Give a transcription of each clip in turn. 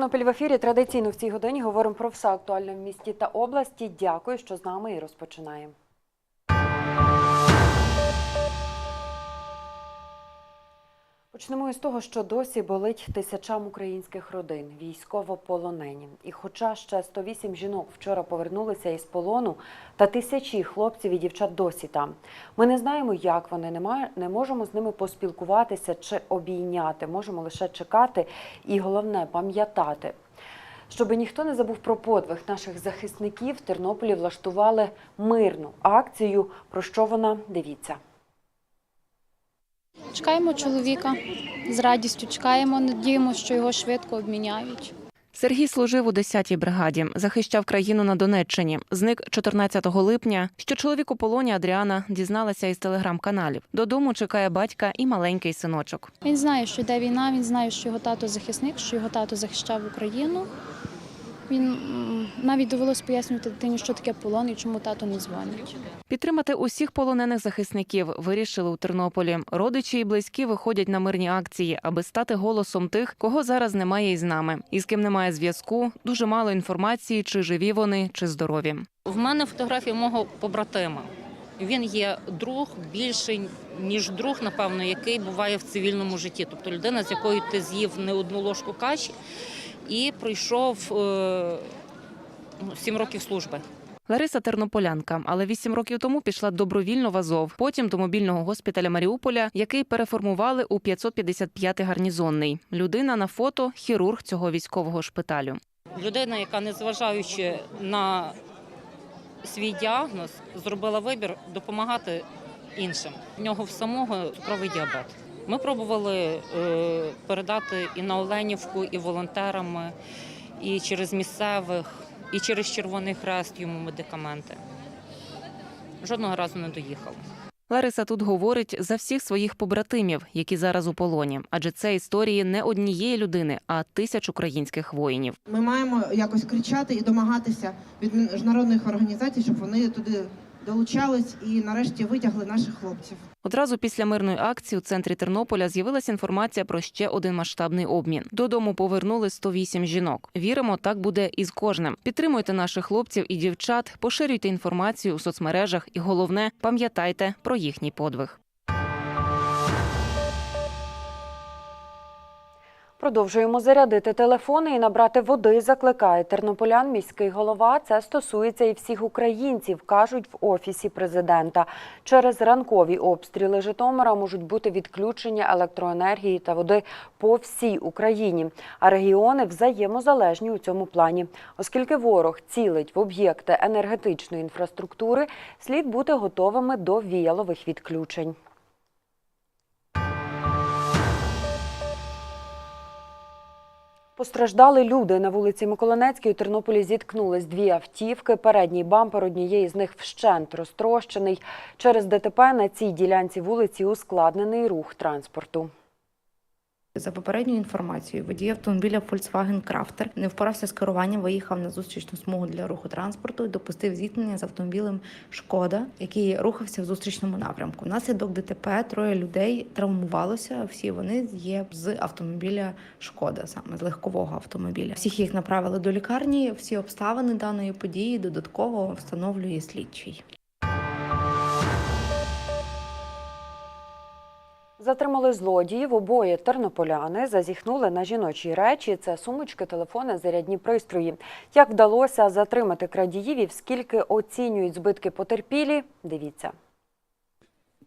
Тернопіль в ефірі. Традиційно в цій годині говоримо про все актуальне в місті та області. Дякую, що з нами і розпочинаємо. Почнемо із того, що досі болить тисячам українських родин, військовополонені. І хоча ще 108 жінок вчора повернулися із полону, та тисячі хлопців і дівчат досі там. Ми не знаємо, як вони не, не можемо з ними поспілкуватися чи обійняти. Можемо лише чекати і головне пам'ятати. Щоби ніхто не забув про подвиг наших захисників, в Тернополі влаштували мирну акцію. Про що вона дивіться. Чекаємо чоловіка з радістю. Чекаємо, надіємося, що його швидко обміняють. Сергій служив у 10-й бригаді, захищав країну на Донеччині. Зник 14 липня. Що чоловік у полоні Адріана дізналася із телеграм-каналів. Додому чекає батька і маленький синочок. Він знає, що йде війна. Він знає, що його тато захисник, що його тато захищав Україну. Він навіть довелось пояснювати дитині, що таке полон і чому тато не дзвонить. Підтримати усіх полонених захисників вирішили у Тернополі. Родичі і близькі виходять на мирні акції, аби стати голосом тих, кого зараз немає із нами, і з ким немає зв'язку. Дуже мало інформації, чи живі вони, чи здорові. В мене фотографія мого побратима. Він є друг більший, ніж друг, напевно, який буває в цивільному житті. Тобто людина, з якою ти з'їв не одну ложку каші і пройшов е, сім років служби. Лариса Тернополянка, але вісім років тому пішла добровільно в Азов, потім до мобільного госпіталя Маріуполя, який переформували у 555-й гарнізонний. Людина на фото хірург цього військового шпиталю. Людина, яка, незважаючи на свій діагноз, зробила вибір допомагати іншим. В нього в самого цукровий діабет. Ми пробували е, передати і на Оленівку, і волонтерами, і через місцевих, і через Червоний Хрест йому медикаменти. Жодного разу не доїхав. Лариса тут говорить за всіх своїх побратимів, які зараз у полоні, адже це історії не однієї людини, а тисяч українських воїнів. Ми маємо якось кричати і домагатися від міжнародних організацій, щоб вони туди долучались і нарешті витягли наших хлопців. Одразу після мирної акції у центрі Тернополя з'явилася інформація про ще один масштабний обмін. Додому повернули 108 жінок. Віримо, так буде і з кожним. Підтримуйте наших хлопців і дівчат, поширюйте інформацію у соцмережах, і головне, пам'ятайте про їхній подвиг. Продовжуємо зарядити телефони і набрати води. Закликає тернополян міський голова. Це стосується і всіх українців, кажуть в офісі президента. Через ранкові обстріли Житомира можуть бути відключення електроенергії та води по всій Україні. А регіони взаємозалежні у цьому плані. Оскільки ворог цілить в об'єкти енергетичної інфраструктури, слід бути готовими до віялових відключень. Постраждали люди на вулиці Миколинецькій у Тернополі зіткнулись дві автівки. Передній бампер однієї з них вщент розтрощений. Через ДТП на цій ділянці вулиці ускладнений рух транспорту. За попередньою інформацією, водій автомобіля Volkswagen Crafter не впорався з керуванням, виїхав на зустрічну смугу для руху транспорту і допустив зіткнення з автомобілем Шкода, який рухався в зустрічному напрямку. Внаслідок ДТП троє людей травмувалося. Всі вони є з автомобіля Шкода, саме з легкового автомобіля. Всіх їх направили до лікарні. Всі обставини даної події додатково встановлює слідчий. Затримали злодіїв. Обоє тернополяни зазіхнули на жіночі речі. Це сумочки, телефони, зарядні пристрої. Як вдалося затримати крадіїв і скільки оцінюють збитки потерпілі? Дивіться.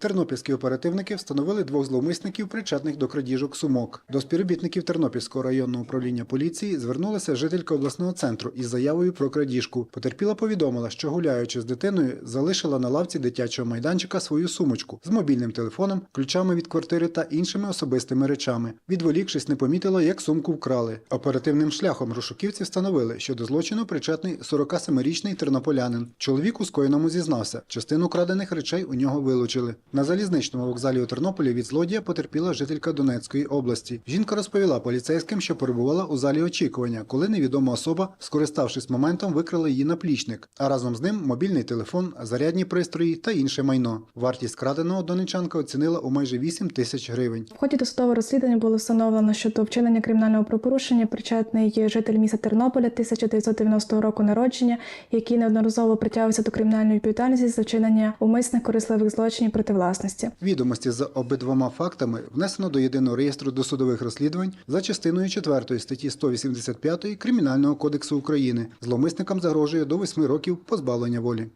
Тернопільські оперативники встановили двох зловмисників, причетних до крадіжок сумок. До співробітників Тернопільського районного управління поліції звернулася жителька обласного центру із заявою про крадіжку. Потерпіла повідомила, що гуляючи з дитиною, залишила на лавці дитячого майданчика свою сумочку з мобільним телефоном, ключами від квартири та іншими особистими речами. Відволікшись, не помітила, як сумку вкрали. Оперативним шляхом розшуківці встановили, що до злочину причетний 47-річний тернополянин. Чоловік у скоєному зізнався. Частину крадених речей у нього вилучили. На залізничному вокзалі у Тернополі від злодія потерпіла жителька Донецької області. Жінка розповіла поліцейським, що перебувала у залі очікування, коли невідома особа, скориставшись моментом, викрала її наплічник, а разом з ним мобільний телефон, зарядні пристрої та інше майно. Вартість краденого донечанка оцінила у майже 8 тисяч гривень. В ході досудового розслідування було встановлено, що до вчинення кримінального правопорушення причетний житель міста Тернополя 1990 року народження, який неодноразово притягувався до кримінальної відповідальності за вчинення умисних корисливих злочинів проти власності. Відомості за обидвома фактами внесено до єдиного реєстру досудових розслідувань за частиною 4 статті 185 Кримінального кодексу України. Зловмисникам загрожує до 8 років позбавлення волі.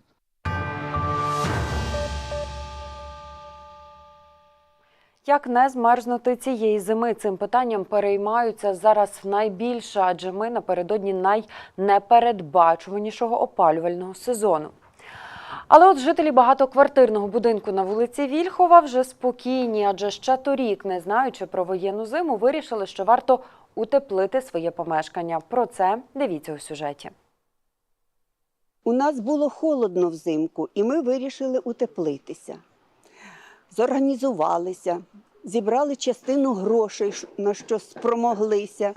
Як не змерзнути цієї зими? Цим питанням переймаються зараз найбільше, адже ми напередодні найнепередбачуванішого опалювального сезону. Але от жителі багатоквартирного будинку на вулиці Вільхова вже спокійні, адже ще торік, не знаючи про воєнну зиму, вирішили, що варто утеплити своє помешкання. Про це дивіться у сюжеті. У нас було холодно взимку, і ми вирішили утеплитися. Зорганізувалися, зібрали частину грошей, на що спромоглися.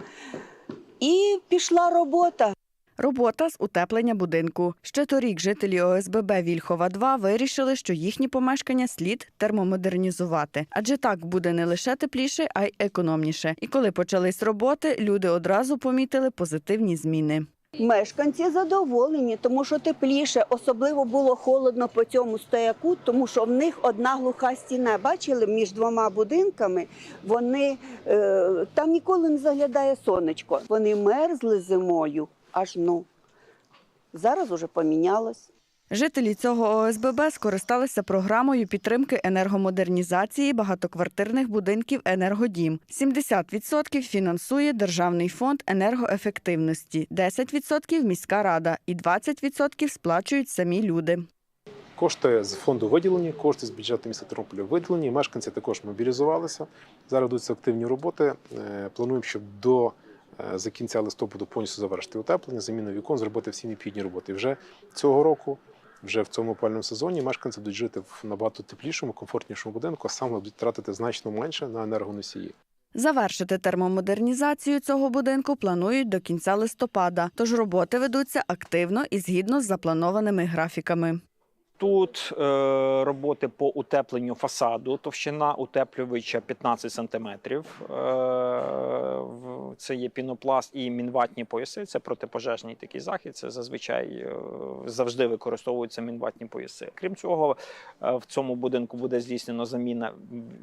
І пішла робота. Робота з утеплення будинку. Ще торік жителі ОСББ Вільхова 2 вирішили, що їхні помешкання слід термомодернізувати, адже так буде не лише тепліше, а й економніше. І коли почались роботи, люди одразу помітили позитивні зміни. Мешканці задоволені, тому що тепліше, особливо було холодно по цьому стояку, тому що в них одна глуха стіна. Бачили між двома будинками, вони е, там ніколи не заглядає сонечко. Вони мерзли зимою, аж ну. Зараз уже помінялось. Жителі цього ОСББ скористалися програмою підтримки енергомодернізації багатоквартирних будинків Енергодім. 70% фінансує Державний фонд енергоефективності, 10% – міська рада і 20% сплачують самі люди. Кошти з фонду виділені, кошти з бюджету міста Тернополя виділені. Мешканці також мобілізувалися. Зараз ведуться активні роботи. Е, Плануємо, щоб до за кінця листопаду повністю завершити утеплення, заміну вікон, зробити всі необхідні роботи. І вже цього року, вже в цьому опальному сезоні, мешканці будуть жити в набагато теплішому, комфортнішому будинку, а саме будуть тратити значно менше на енергоносії. Завершити термомодернізацію цього будинку планують до кінця листопада, тож роботи ведуться активно і згідно з запланованими графіками. Тут е, роботи по утепленню фасаду, товщина утеплювача 15 см. Е, це є пінопласт і мінватні пояси. Це протипожежний такий захід. Це зазвичай е, завжди використовуються мінватні пояси. Крім цього, е, в цьому будинку буде здійснено заміна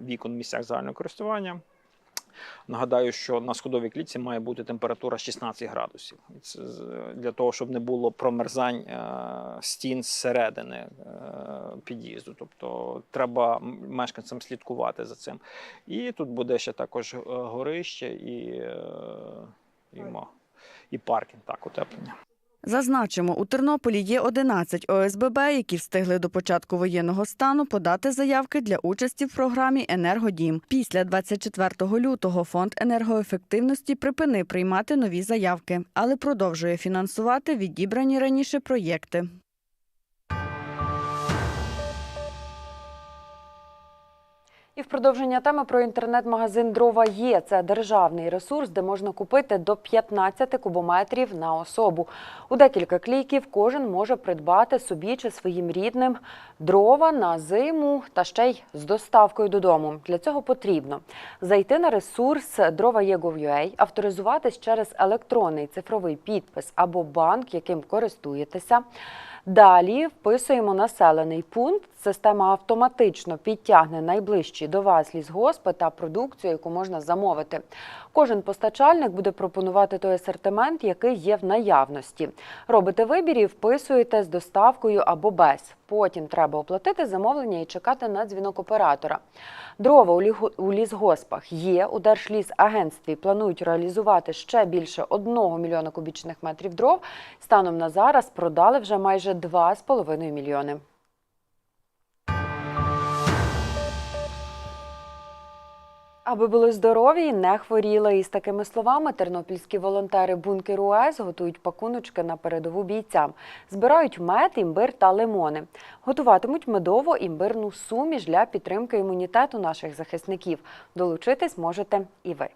вікон в місцях загального користування. Нагадаю, що на сходовій клітці має бути температура 16 градусів. Це для того, щоб не було промерзань е, стін зсередини е, під'їзду. Тобто треба мешканцям слідкувати за цим. І тут буде ще також е, горище і, і, і паркінг, так, утеплення. Зазначимо, у Тернополі є 11 ОСББ, які встигли до початку воєнного стану подати заявки для участі в програмі Енергодім. Після 24 лютого фонд енергоефективності припинив приймати нові заявки, але продовжує фінансувати відібрані раніше проєкти. І в продовження теми про інтернет-магазин Дрова є. Це державний ресурс, де можна купити до 15 кубометрів на особу. У декілька кліків кожен може придбати собі чи своїм рідним дрова на зиму та ще й з доставкою додому. Для цього потрібно зайти на ресурс дрова.є.gov.ua, авторизуватись через електронний цифровий підпис або банк, яким користуєтеся. Далі вписуємо населений пункт. Система автоматично підтягне найближчі до вас лісгоспи та продукцію, яку можна замовити. Кожен постачальник буде пропонувати той асортимент, який є в наявності. Робите вибір і вписуєте з доставкою або без. Потім треба оплатити замовлення і чекати на дзвінок оператора. Дрова у лісгоспах є. У Держлісагентстві планують реалізувати ще більше 1 мільйона кубічних метрів дров. Станом на зараз продали вже майже 2,5 мільйони. Аби були здорові і не хворіли. І з такими словами тернопільські волонтери бункеру УЕС готують пакуночки на передову бійцям. Збирають мед, імбир та лимони. Готуватимуть медово-імбирну суміш для підтримки імунітету наших захисників. Долучитись можете і ви.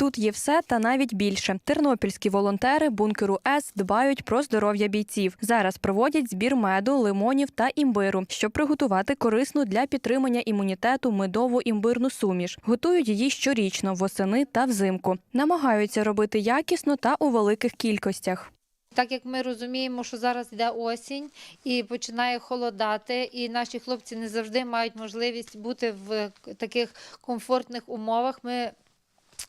Тут є все та навіть більше. Тернопільські волонтери бункеру С дбають про здоров'я бійців. Зараз проводять збір меду, лимонів та імбиру, щоб приготувати корисну для підтримання імунітету медову імбирну суміш. Готують її щорічно, восени та взимку. Намагаються робити якісно та у великих кількостях. Так як ми розуміємо, що зараз йде осінь і починає холодати, і наші хлопці не завжди мають можливість бути в таких комфортних умовах. Ми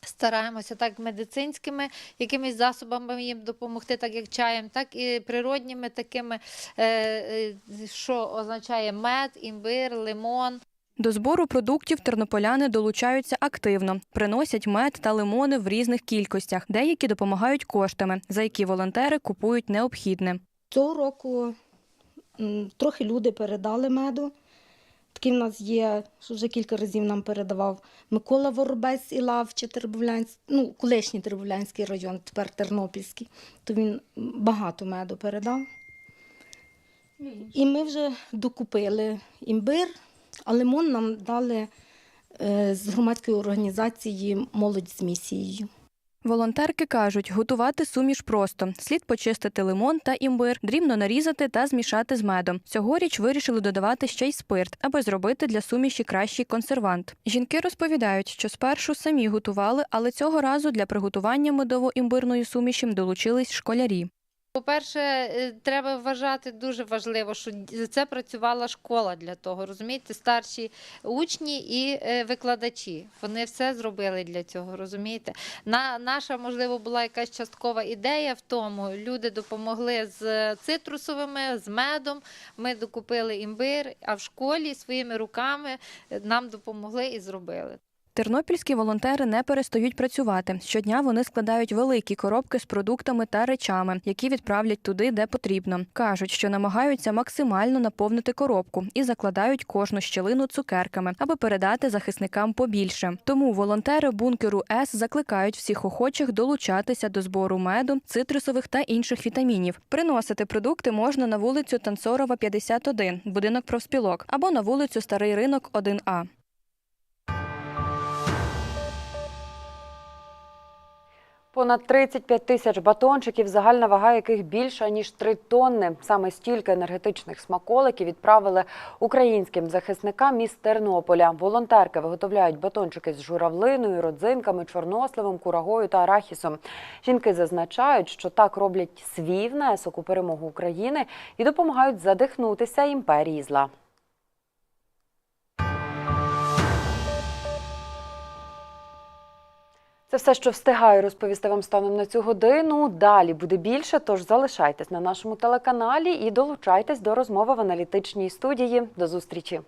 стараємося так медицинськими якимись засобами їм допомогти, так як чаєм, так і природніми такими, е, е, що означає мед, імбир, лимон. До збору продуктів тернополяни долучаються активно, приносять мед та лимони в різних кількостях. Деякі допомагають коштами, за які волонтери купують необхідне. Цього року трохи люди передали меду. Такий в нас є, що вже кілька разів нам передавав Микола Воробець і Лавче, ну, колишній Тербовлянський район, тепер Тернопільський. То він багато меду передав. І ми вже докупили імбир, а лимон нам дали е, з громадської організації Молодь з місією. Волонтерки кажуть, готувати суміш просто. Слід почистити лимон та імбир, дрібно нарізати та змішати з медом. Цьогоріч вирішили додавати ще й спирт, аби зробити для суміші кращий консервант. Жінки розповідають, що спершу самі готували, але цього разу для приготування медово-імбирної суміші долучились школярі. По-перше, е, треба вважати дуже важливо, що це працювала школа для того. Розумієте, старші учні і е, викладачі. Вони все зробили для цього. Розумієте? На наша можливо була якась часткова ідея в тому. Люди допомогли з цитрусовими, з медом. Ми докупили імбир, а в школі своїми руками е, нам допомогли і зробили. Тернопільські волонтери не перестають працювати. Щодня вони складають великі коробки з продуктами та речами, які відправлять туди, де потрібно. кажуть, що намагаються максимально наповнити коробку і закладають кожну щелину цукерками, аби передати захисникам побільше. Тому волонтери бункеру С закликають всіх охочих долучатися до збору меду, цитрусових та інших вітамінів. Приносити продукти можна на вулицю Танцорова, 51, будинок профспілок, або на вулицю Старий ринок, 1А. Понад 35 тисяч батончиків, загальна вага яких більша ніж 3 тонни. Саме стільки енергетичних смаколиків відправили українським захисникам із Тернополя. Волонтерки виготовляють батончики з журавлиною, родзинками, чорносливом, курагою та арахісом. Жінки зазначають, що так роблять свій внесок у перемогу України і допомагають задихнутися імперії зла. Це все, що встигаю розповісти вам станом на цю годину. Далі буде більше, тож залишайтесь на нашому телеканалі і долучайтесь до розмови в аналітичній студії. До зустрічі!